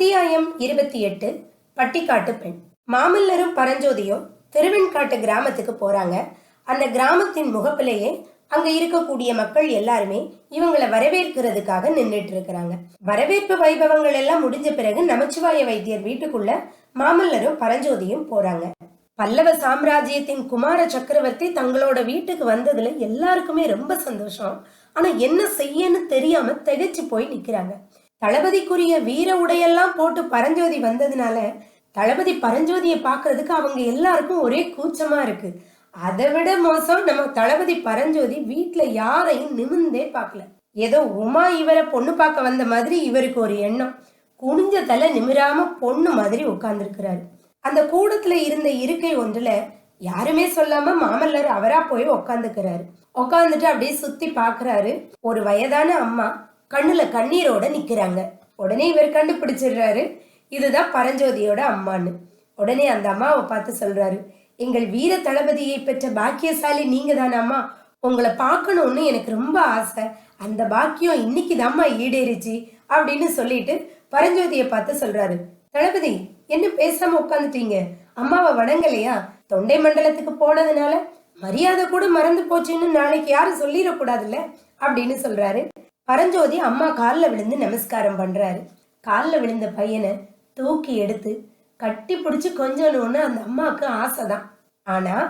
அத்தியாயம் இருபத்தி எட்டு பட்டிக்காட்டு பெண். மாமல்லரும் பரஞ்சோதியும் திருவெண்காட்டு கிராமத்துக்கு போறாங்க. அந்த கிராமத்தின் முகப்பிலேயே அங்க இருக்கக்கூடிய மக்கள் எல்லாருமே இவங்களை வரவேற்கிறதுக்காக நின்றுட்டு இருக்கிறாங்க. வரவேற்பு வைபவங்கள் எல்லாம் முடிஞ்ச பிறகு நமச்சிவாய வைத்தியர் வீட்டுக்குள்ள மாமல்லரும் பரஞ்சோதியும் போறாங்க. பல்லவ சாம்ராஜ்யத்தின் குமார சக்கரவர்த்தி தங்களோட வீட்டுக்கு வந்ததுல எல்லாருக்குமே ரொம்ப சந்தோஷம். ஆனா என்ன செய்யன்னு தெரியாம திகைச்சு போய் நிக்கிறாங்க. தளபதிக்குரிய வீர உடையெல்லாம் போட்டு பரஞ்சோதி வந்ததுனால தளபதி பரஞ்சோதியை பார்க்கறதுக்கு அவங்க எல்லாருக்கும் ஒரே கூச்சமா இருக்கு. அதை விட மோசம் நம்ம தளபதி பரஞ்சோதி வீட்டுல யாரையும் நிமிந்தே பார்க்கல. ஏதோ உமா இவரை பொண்ணு பார்க்க வந்த மாதிரி இவருக்கு ஒரு எண்ணம். குனிஞ்ச தலை நிமிராம பொண்ணு மாதிரி உட்கார்ந்துருக்கிறாரு. அந்த கூடத்துல இருந்த இருக்கை ஒன்றுல யாருமே சொல்லாம மாமல்லர் அவரா போய் உக்காந்துக்கிறாரு உக்காந்துட்டு அப்படியே சுத்தி பாக்குறாரு ஒரு வயதான அம்மா கண்ணுல கண்ணீரோட நிக்கிறாங்க. உடனே இவர் கண்டுபிடிச்சிடுறாரு. இதுதான் பரஞ்சோதியோட அம்மான்னு. உடனே அந்த அம்மாவை பார்த்து சொல்றாரு எங்கள் வீர தளபதியை பெற்ற பாக்கியசாலி நீங்க தானாம்மா உங்களை பார்க்கணும்னு எனக்கு ரொம்ப ஆசை. அந்த பாக்கியம் இன்னைக்கு தாம்மா ஈடேறிச்சு அப்படின்னு சொல்லிட்டு பரஞ்சோதியை பார்த்து சொல்றாரு தளபதி என்ன பேசாம உட்காந்துட்டீங்க? அம்மாவை வணங்கலையா? தொண்டை மண்டலத்துக்கு போனதுனால? மரியாதை கூட மறந்து போச்சுன்னு நாளைக்கு யாரும் சொல்லிடக்கூடாதுல்ல? அப்படின்னு சொல்றாரு. பரஞ்சோதி அம்மா காலில் விழுந்து நமஸ்காரம் பண்ணுறாரு காலில் விழுந்த பையனை தூக்கி எடுத்து கட்டி பிடிச்சி கொஞ்சணும்னு அந்த அம்மாவுக்கு ஆசை தான் ஆனால்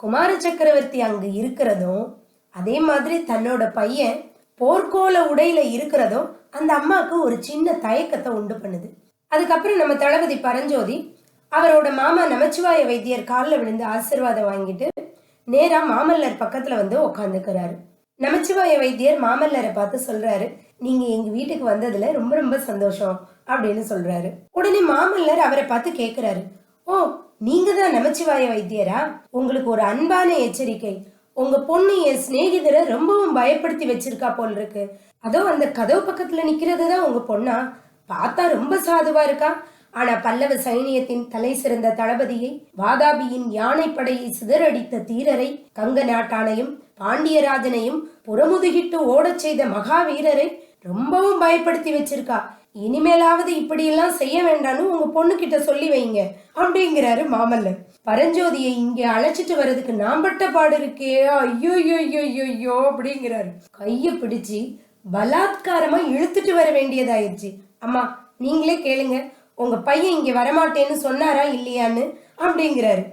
குமார சக்கரவர்த்தி அங்கே இருக்கிறதும் அதே மாதிரி தன்னோட பையன் போர்க்கோல உடையில இருக்கிறதும் அந்த அம்மாவுக்கு ஒரு சின்ன தயக்கத்தை உண்டு பண்ணுது. அதுக்கப்புறம் நம்ம தளபதி பரஞ்சோதி அவரோட மாமா நமச்சிவாய வைத்தியர் காலில் விழுந்து ஆசீர்வாதம் வாங்கிட்டு நேராக மாமல்லர் பக்கத்தில் வந்து உட்காந்துக்கிறாரு நமச்சிவாய வைத்தியர் மாமல்லரை பார்த்து சொல்றாரு நீங்க எங்க வீட்டுக்கு வந்ததுல ரொம்ப ரொம்ப சந்தோஷம் அப்படின்னு சொல்றாரு. உடனே மாமல்லர் அவரை பார்த்து கேக்குறாரு ஓ நீங்க தான் நமச்சிவாய வைத்தியரா? உங்களுக்கு ஒரு அன்பான எச்சரிக்கை. உங்க பொண்ணு என் சிநேகிதரை ரொம்பவும் பயப்படுத்தி வச்சிருக்கா போல் இருக்கு அதோ அந்த கதவு பக்கத்துல நிக்கிறது தான் உங்க பொண்ணா? பார்த்தா ரொம்ப சாதுவா இருக்கா? ஆனா பல்லவ சைனியத்தின் தலை சிறந்த தளபதியை வாதாபியின் யானைப்படையை சிதறடித்த தீரரை கங்க நாட்டானையும் பாண்டியராஜனையும் புறமுதுகிட்டு ஓடச் செய்த மகாவீரரை ரொம்பவும் பயப்படுத்தி வச்சிருக்கா. இனிமேலாவது இப்படியெல்லாம் செய்ய வேண்டாம்னு உங்க பொண்ணு கிட்ட சொல்லி வைங்க அப்படிங்கிறாரு மாமல்லர். பரஞ்சோதியை இங்க அழைச்சிட்டு வர்றதுக்கு நாம்பட்ட பாடு இருக்கே ஐயோ ஐயோ ஐயோ ஐயோ அப்படிங்கிறாரு. கைய பிடிச்சி பலாத்காரமா இழுத்துட்டு வர வேண்டியதாயிருச்சு. அம்மா நீங்களே கேளுங்க உங்க பையன் இங்க வரமாட்டேன்னு சொன்னாரா இல்லையான்னு அப்படிங்கிறாரு.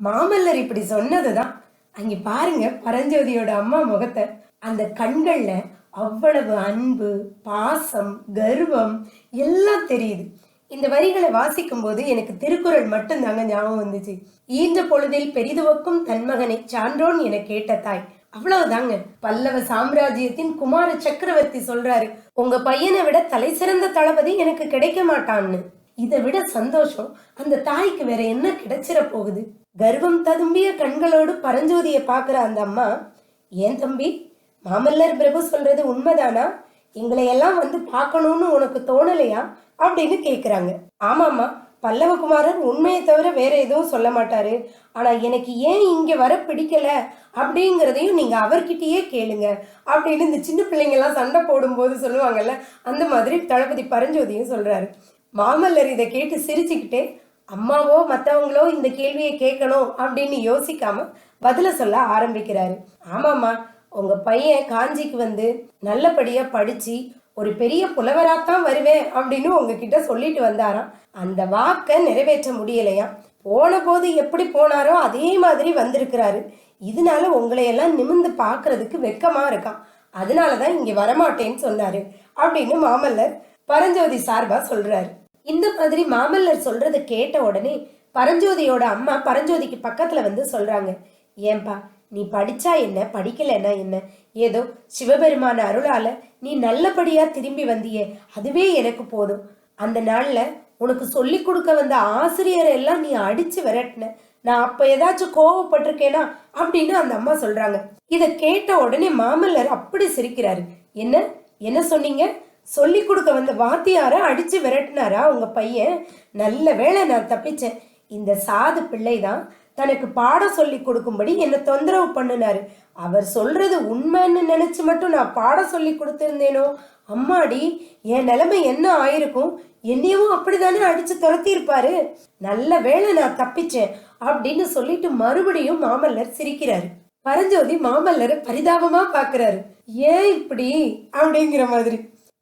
மாமல்லர் இப்படி சொன்னதுதான் அங்க பாருங்க பரஞ்சோதியோட அம்மா முகத்தை. அந்த கண்கள்ல அவ்வளவு அன்பு பாசம் கர்வம் எல்லாம் தெரியுது. இந்த வரிகளை வாசிக்கும் போது எனக்கு திருக்குறள் மட்டும்தாங்க ஞாபகம் வந்துச்சு. ஈன்ற பொழுதில் பெரிதுவக்கும் தன்மகனை சான்றோன் என கேட்ட தாய். அவ்வளவுதாங்க. பல்லவ சாம்ராஜ்யத்தின் குமார சக்கரவர்த்தி சொல்றாரு உங்க பையனை விட தலை சிறந்த தளபதி எனக்கு கிடைக்க மாட்டான்னு. இதை விட சந்தோஷம் அந்த தாய்க்கு வேற என்ன கிடைச்சிட போகுது? கர்வம் ததும்பிய கண்களோடு பரஞ்சோதியை பாக்குற அந்த அம்மா ஏன் தம்பி? மாமல்லர் பிரபு சொல்றது உண்மைதானா? எங்களை எல்லாம் வந்து பார்க்கணும்னு உனக்கு தோணலையா? அப்படின்னு கேக்குறாங்க. ஆமாம்மா பல்லவகுமாரர் உண்மையை தவிர வேற எதுவும் சொல்ல மாட்டாரு. ஆனா எனக்கு ஏன் இங்க வர பிடிக்கல? அப்படிங்கிறதையும் நீங்க அவர்கிட்டயே கேளுங்க. அப்படின்னு இந்த சின்ன பிள்ளைங்க எல்லாம் சண்டை போடும்போது சொல்லுவாங்கல்ல அந்த மாதிரி தளபதி பரஞ்சோதியும் சொல்றாரு. மாமல்லர் இதை கேட்டு சிரிச்சுக்கிட்டே அம்மாவோ மற்றவங்களோ இந்த கேள்வியை கேட்கணும் அப்படின்னு யோசிக்காம பதில சொல்ல ஆரம்பிக்கிறாரு. ஆமாம்மா உங்க பையன் காஞ்சிக்கு வந்து நல்லபடியா படிச்சு ஒரு பெரிய புலவராத்தான் வருவேன் அப்படின்னு உங்ககிட்ட சொல்லிட்டு வந்தாராம். அந்த வாக்கை நிறைவேற்ற முடியலையா? போன போது எப்படி போனாரோ அதே மாதிரி வந்திருக்கிறாரு. இதனால உங்களையெல்லாம் நிமிந்து பார்க்கறதுக்கு வெக்கமா இருக்கான். அதனால தான் இங்க வரமாட்டேன்னு சொன்னாரு அப்படின்னு மாமல்லர் பரஞ்சோதி சார்பா சொல்றாரு. இந்த மாதிரி மாமல்லர் சொல்றத கேட்ட உடனே பரஞ்சோதியோட அம்மா பரஞ்சோதிக்கு பக்கத்துல வந்து சொல்றாங்க ஏன்பா நீ படிச்சா என்ன? படிக்கலைன்னா என்ன? ஏதோ சிவபெருமான அருளால நீ நல்லபடியா திரும்பி வந்தியே அதுவே எனக்கு போதும். அந்த நாள்ல உனக்கு சொல்லி கொடுக்க வந்த ஆசிரியரை எல்லாம் நீ அடிச்சு விரட்டின. நான் அப்ப ஏதாச்சும் கோவப்பட்டிருக்கேனா? அப்படின்னு அந்த அம்மா சொல்றாங்க. இத கேட்ட உடனே மாமல்லர் அப்படி சிரிக்கிறாரு. என்ன? என்ன சொன்னீங்க? சொல்லி கொடுக்க வந்த வாத்தியார அடிச்சு விரட்டினாரா உங்க பையன்? நல்ல வேளை நான் தப்பிச்சேன். இந்த சாது பிள்ளை தான் தனக்கு பாடம் சொல்லி கொடுக்கும்படி என்னை தொந்தரவு பண்ணினாரு. அவர் சொல்றது உண்மைன்னு நினைச்சு மட்டும் நான் பாடம் சொல்லி கொடுத்திருந்தேனோ? அம்மாடி என் நிலைமை என்ன ஆயிருக்கும்? என்னையும் அப்படிதானே அடிச்சு துரத்தி இருப்பாரு நல்ல வேளை நான் தப்பிச்சேன் அப்படின்னு சொல்லிட்டு மறுபடியும் மாமல்லர் சிரிக்கிறாரு. பரஞ்சோதி மாமல்லரை பரிதாபமா பாக்குறாரு. ஏன் இப்படி? அப்படிங்கிற மாதிரி.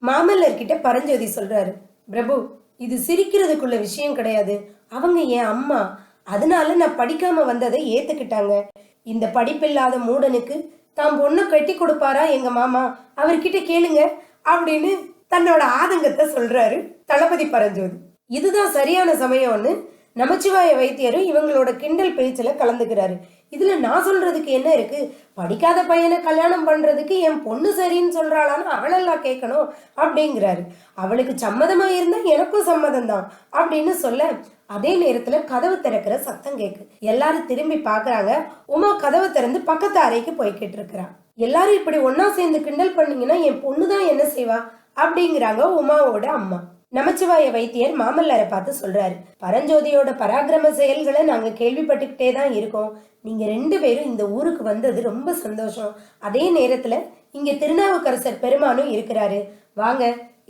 மாமல்லர் கிட்ட பரஞ்சோதி சொல்றாரு பிரபு இது சிரிக்கிறதுக்குள்ள விஷயம் கிடையாது. அவங்க என் அம்மா. அதனால நான் படிக்காம வந்ததை ஏத்துக்கிட்டாங்க. இந்த படிப்பில்லாத மூடனுக்கு தாம் பொண்ணு கட்டி கொடுப்பாரா எங்க மாமா? அவர்கிட்ட கேளுங்க அப்படின்னு தன்னோட ஆதங்கத்தை சொல்றாரு தளபதி பரஞ்சோதி. இதுதான் சரியான சமயம்னு நமச்சிவாய வைத்தியரும் இவங்களோட கிண்டல் பேச்சில் கலந்துக்கிறாரு. இதுல நான் சொல்றதுக்கு என்ன இருக்கு? படிக்காத பையனை கல்யாணம் பண்றதுக்கு என் பொண்ணு சரின்னு சொல்றாளான்னு அவளெல்லாம் கேட்கணும் அப்படிங்கிறாரு. அவளுக்கு சம்மதமா இருந்தா எனக்கும் சம்மதம் தான் அப்படின்னு சொல்ல அதே நேரத்துல கதவு திறக்கிற சத்தம் கேக்கு. எல்லாரும் திரும்பி பாக்குறாங்க. உமா கதவு திறந்து பக்கத்து அறைக்கு போய்கிட்டு இருக்கிறா. எல்லாரும் இப்படி ஒன்னா சேர்ந்து கிண்டல் பண்ணீங்கன்னா என் பொண்ணு தான் என்ன செய்வா? அப்படிங்கிறாங்க உமாவோட அம்மா. நமச்சிவாய வைத்தியர் மாமல்லரை பார்த்து சொல்றாரு. பரஞ்சோதியோட பராக்கிரம செயல்களை நாங்க கேள்விப்பட்டுக்கிட்டே தான் இருக்கோம். நீங்க ரெண்டு பேரும் இந்த ஊருக்கு வந்தது ரொம்ப சந்தோஷம். அதே நேரத்துல இங்க திருநாவுக்கரசர் பெருமானும் இருக்கிறாரு. வாங்க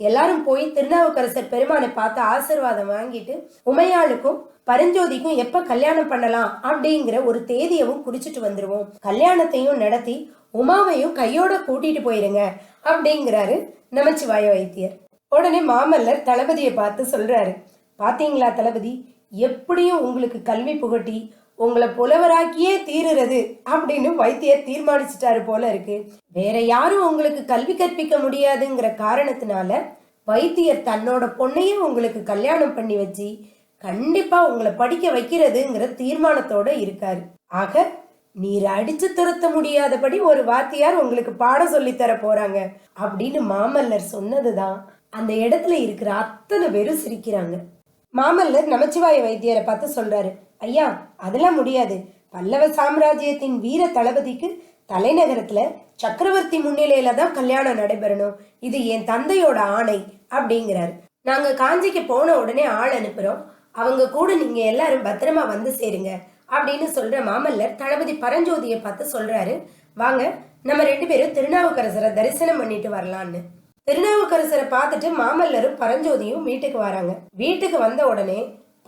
எல்லாரும் போய் திருநாவுக்கரசர் பெருமானை பார்த்து ஆசிர்வாதம் வாங்கிட்டு உமையாளுக்கும் பரஞ்சோதிக்கும் எப்ப கல்யாணம் பண்ணலாம் அப்படிங்கிற ஒரு தேதியவும் குடிச்சிட்டு வந்துருவோம். கல்யாணத்தையும் நடத்தி உமாவையும் கையோட கூட்டிட்டு போயிருங்க அப்படிங்கிறாரு நமச்சிவாய வைத்தியர். உடனே மாமல்லர் தளபதியை பார்த்து சொல்றாரு பாத்தீங்களா தளபதி? எப்படியும் உங்களுக்கு கல்வி புகட்டி உங்களை புலவராக்கியே தீருறது அப்படின்னு வைத்தியர் தீர்மானிச்சிட்டாரு போல இருக்கு. வேற யாரும் உங்களுக்கு கல்வி கற்பிக்க முடியாதுங்கிற காரணத்தினால வைத்தியர் தன்னோட பொண்ணையே உங்களுக்கு கல்யாணம் பண்ணி வச்சு கண்டிப்பா உங்களை படிக்க வைக்கிறதுங்கிற தீர்மானத்தோட இருக்காரு. ஆக நீர் அடிச்சு துரத்த முடியாதபடி ஒரு வாத்தியார் உங்களுக்கு பாடம் சொல்லி தர போறாங்க அப்படின்னு மாமல்லர் சொன்னதுதான் அந்த இடத்துல இருக்கிற அத்தனை பேரும் சிரிக்கிறாங்க. மாமல்லர் நமச்சிவாய வைத்தியரை பார்த்து சொல்றாரு ஐயா அதெல்லாம் முடியாது. பல்லவ சாம்ராஜ்யத்தின் வீர தளபதிக்கு தலைநகரத்துல சக்கரவர்த்தி முன்னிலையில தான் கல்யாணம் நடைபெறணும். இது என் தந்தையோட ஆணை அப்படிங்கிறாரு. நாங்க காஞ்சிக்கு போன உடனே ஆள் அனுப்புறோம். அவங்க கூட நீங்க எல்லாரும் பத்திரமா வந்து சேருங்க அப்படின்னு சொல்ற மாமல்லர் தளபதி பரஞ்சோதியை பார்த்து சொல்றாரு வாங்க நம்ம ரெண்டு பேரும் திருநாவுக்கரசரை தரிசனம் பண்ணிட்டு வரலான்னு. திருநாவுக்கரசரை பார்த்துட்டு மாமல்லரும் பரஞ்சோதியும் வீட்டுக்கு வராங்க. வீட்டுக்கு வந்த உடனே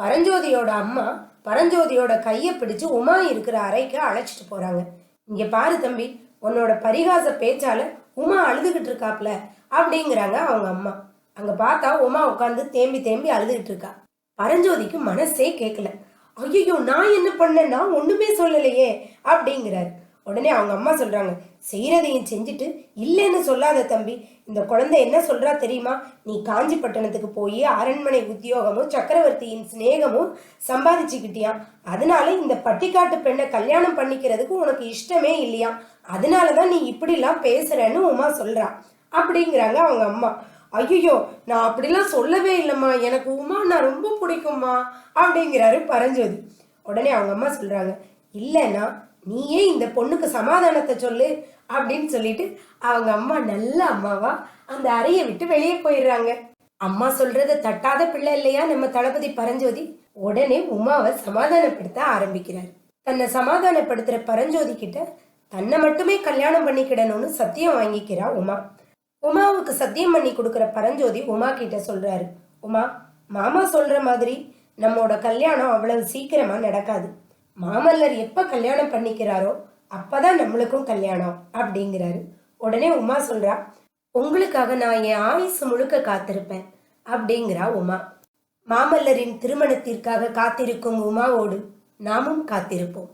பரஞ்சோதியோட அம்மா பரஞ்சோதியோட கையை பிடிச்சு உமா இருக்கிற அறைக்கு அழைச்சிட்டு போறாங்க. இங்க பாரு தம்பி உன்னோட பரிகாச பேச்சால உமா அழுதுகிட்டு இருக்காப்ல அப்படிங்கிறாங்க அவங்க அம்மா. அங்க பார்த்தா உமா உட்காந்து தேம்பி தேம்பி அழுதுகிட்டு இருக்கா. பரஞ்சோதிக்கு மனசே கேட்கல ஐயோ நான் என்ன பண்ணேன் நான் ஒண்ணுமே சொல்லலையே அப்படிங்கிறாரு. உடனே அவங்க அம்மா சொல்றாங்க செய்யறதையும் செஞ்சுட்டு இல்லைன்னு சொல்லாத தம்பி. இந்த குழந்தை என்ன சொல்றா தெரியுமா? நீ காஞ்சிபட்டிணத்துக்கு போய் அரண்மனை உத்தியோகமும் சக்கரவர்த்தியின் சிநேகமும் சம்பாதிச்சுக்கிட்டியா? அதனால இந்த பட்டிக்காட்டு பெண்ணை கல்யாணம் பண்ணிக்கிறதுக்கு உனக்கு இஷ்டமே இல்லையா? அதனாலதான் நீ இப்படிலாம் பேசுறன்னு உமா சொல்றா. அப்படிங்கிறாங்க அவங்க அம்மா. ஐயோ நான் அப்படிலாம் சொல்லவே இல்லைம்மா. எனக்கு உமா நான் ரொம்ப பிடிக்கும்மா. அப்படிங்கிறாரு பரஞ்சோதி. உடனே அவங்க அம்மா சொல்றாங்க இல்லைன்னா நீயே இந்த பொண்ணுக்கு சமாதானத்தை சொல்லு அப்படின்னு சொல்லிட்டு அவங்க அம்மா நல்ல அம்மாவா அந்த அறையை விட்டு வெளியே போயிடுறாங்க. அம்மா சொல்றத தட்டாத பிள்ளை இல்லையா நம்ம தளபதி பரஞ்சோதி? உடனே உமாவை சமாதானப்படுத்த ஆரம்பிக்கிறார். தன்னை சமாதானப்படுத்துற பரஞ்சோதி கிட்ட தன்னை மட்டுமே கல்யாணம் பண்ணிக்கிடணும்னு சத்தியம் வாங்கிக்கிறா உமா. உமாவுக்கு சத்தியம் பண்ணி கொடுக்குற பரஞ்சோதி உமா கிட்ட சொல்றாரு. உமா மாமா சொல்ற மாதிரி நம்மோட கல்யாணம் அவ்வளவு சீக்கிரமா நடக்காது. மாமல்லர் எப்போ கல்யாணம் பண்ணிக்கிறாரோ அப்போதான் நம்மளுக்கும் கல்யாணம் அப்படிங்கிறாரு. உடனே உமா சொல்றா உங்களுக்காக நான் என் ஆயுசு முழுக்க காத்திருப்பேன் அப்படிங்கிறா உமா. மாமல்லரின் திருமணத்திற்காக காத்திருக்கும் உமாவோடு நாமும் காத்திருப்போம்.